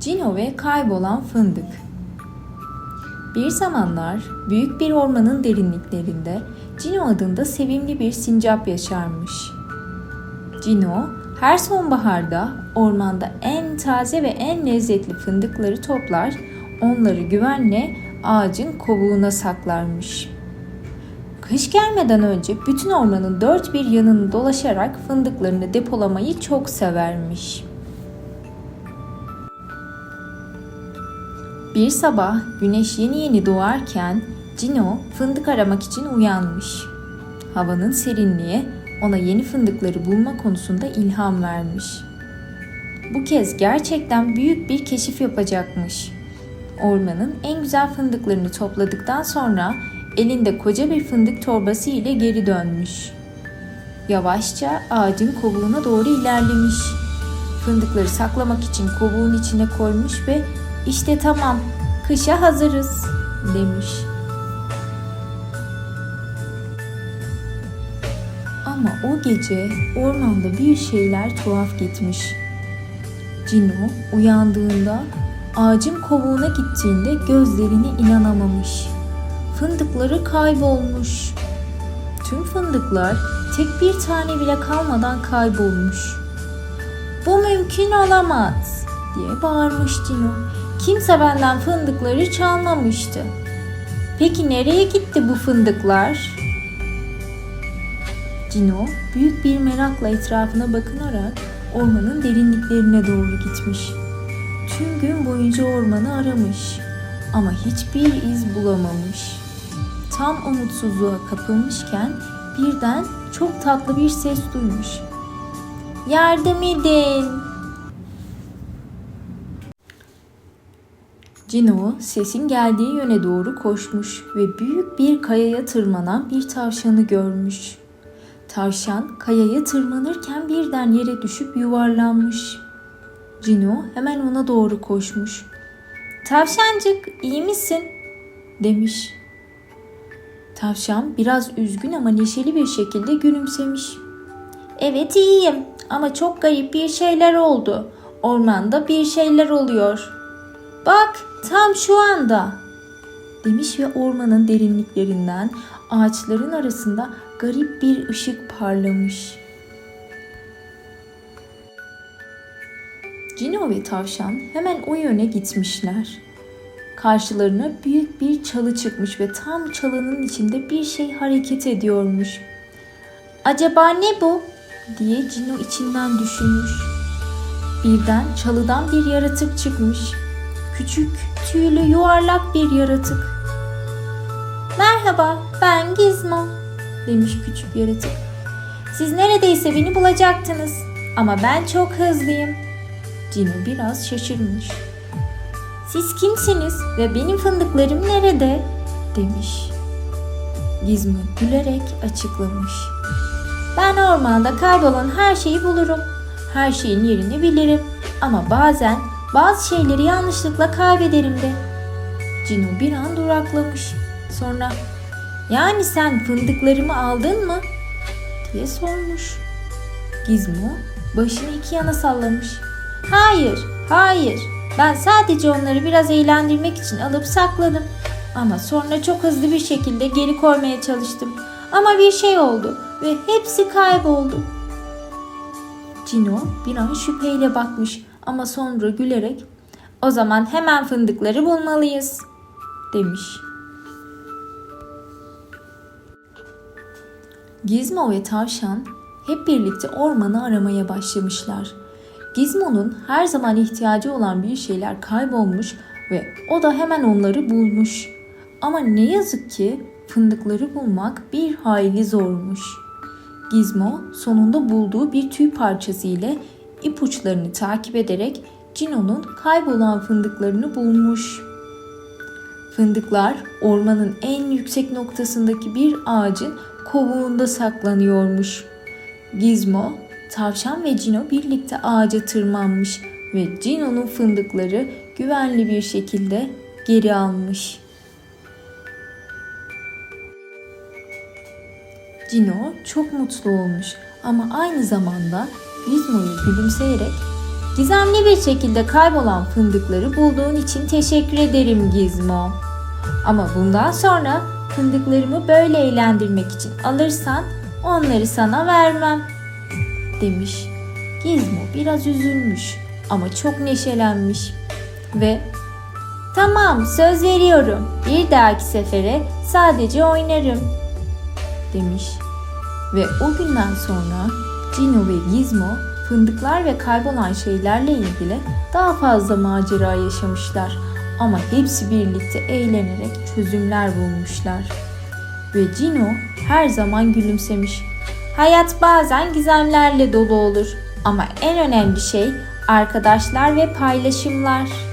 Cino ve kaybolan fındık. Bir zamanlar büyük bir ormanın derinliklerinde Cino adında sevimli bir sincap yaşarmış. Cino her sonbaharda ormanda en taze ve en lezzetli fındıkları toplar, onları güvenle ağacın kovuğuna saklarmış. Kış gelmeden önce bütün ormanın dört bir yanını dolaşarak fındıklarını depolamayı çok severmiş. Bir sabah güneş yeni yeni doğarken Cino fındık aramak için uyanmış. Havanın serinliği ona yeni fındıkları bulma konusunda ilham vermiş. Bu kez gerçekten büyük bir keşif yapacakmış. Ormanın en güzel fındıklarını topladıktan sonra elinde koca bir fındık torbası ile geri dönmüş. Yavaşça ağacın kovuğuna doğru ilerlemiş. Fındıkları saklamak için kovuğun içine koymuş ve işte tamam kışa hazırız demiş. Ama o gece ormanda bir şeyler tuhaf gitmiş. Cino uyandığında ağacın kovuğuna gittiğinde gözlerine inanamamış. Fındıkları kaybolmuş. Tüm fındıklar tek bir tane bile kalmadan kaybolmuş. Bu mümkün olamaz diye bağırmış Cino. Kimse benden fındıkları çalmamıştı. Peki nereye gitti bu fındıklar? Cino büyük bir merakla etrafına bakınarak ormanın derinliklerine doğru gitmiş. Tüm gün boyunca ormanı aramış ama hiçbir iz bulamamış. Tam umutsuzluğa kapılmışken birden çok tatlı bir ses duymuş. Yardım edin! Cino sesin geldiği yöne doğru koşmuş ve büyük bir kayaya tırmanan bir tavşanı görmüş. Tavşan kayaya tırmanırken birden yere düşüp yuvarlanmış. Cino hemen ona doğru koşmuş. Tavşancık iyi misin? demiş. Tavşan biraz üzgün ama neşeli bir şekilde gülümsemiş. Evet iyiyim ama çok garip bir şeyler oldu. Ormanda bir şeyler oluyor. Bak tam şu anda demiş ve ormanın derinliklerinden ağaçların arasında garip bir ışık parlamış. Cino ve tavşan hemen o yöne gitmişler. Karşılarına büyük bir çalı çıkmış ve tam çalının içinde bir şey hareket ediyormuş. Acaba ne bu? diye Cino içinden düşünmüş. Birden çalıdan bir yaratık çıkmış. Küçük, tüylü, yuvarlak bir yaratık. Merhaba, ben Gizmo, demiş küçük yaratık. Siz neredeyse beni bulacaktınız ama ben çok hızlıyım. Cino biraz şaşırmış. Siz kimsiniz ve benim fındıklarım nerede? demiş. Gizmo gülerek açıklamış. Ben ormanda kaybolan her şeyi bulurum. Her şeyin yerini bilirim. Ama bazen bazı şeyleri yanlışlıkla kaybederim de. Cino bir an duraklamış. Sonra yani sen fındıklarımı aldın mı? diye sormuş. Gizmo başını iki yana sallamış. Hayır, hayır. Ben sadece onları biraz eğlendirmek için alıp sakladım. Ama sonra çok hızlı bir şekilde geri koymaya çalıştım. Ama bir şey oldu ve hepsi kayboldu. Cino bir an şüpheyle bakmış ama sonra gülerek o zaman hemen fındıkları bulmalıyız demiş. Gizmo ve tavşan hep birlikte ormanı aramaya başlamışlar. Gizmo'nun her zaman ihtiyacı olan bir şeyler kaybolmuş ve o da hemen onları bulmuş. Ama ne yazık ki fındıkları bulmak bir hayli zormuş. Gizmo sonunda bulduğu bir tüy parçası ile ipuçlarını takip ederek Cino'nun kaybolan fındıklarını bulmuş. Fındıklar ormanın en yüksek noktasındaki bir ağacın kovuğunda saklanıyormuş. Gizmo, tavşan ve Cino birlikte ağaca tırmanmış ve Cino'nun fındıkları güvenli bir şekilde geri almış. Cino çok mutlu olmuş ama aynı zamanda Gizmo'yu gülümseyerek Gizemli bir şekilde kaybolan fındıkları bulduğun için teşekkür ederim Gizmo. Ama bundan sonra fındıklarımı böyle eğlendirmek için alırsan onları sana vermem demiş. Gizmo biraz üzülmüş ama çok neşelenmiş ve tamam söz veriyorum bir dahaki sefere sadece oynarım demiş. Ve o günden sonra Cino ve Gizmo fındıklar ve kaybolan şeylerle ilgili daha fazla macera yaşamışlar. Ama hepsi birlikte eğlenerek çözümler bulmuşlar. Ve Cino her zaman gülümsemiş. Hayat bazen gizemlerle dolu olur ama en önemli şey arkadaşlar ve paylaşımlar.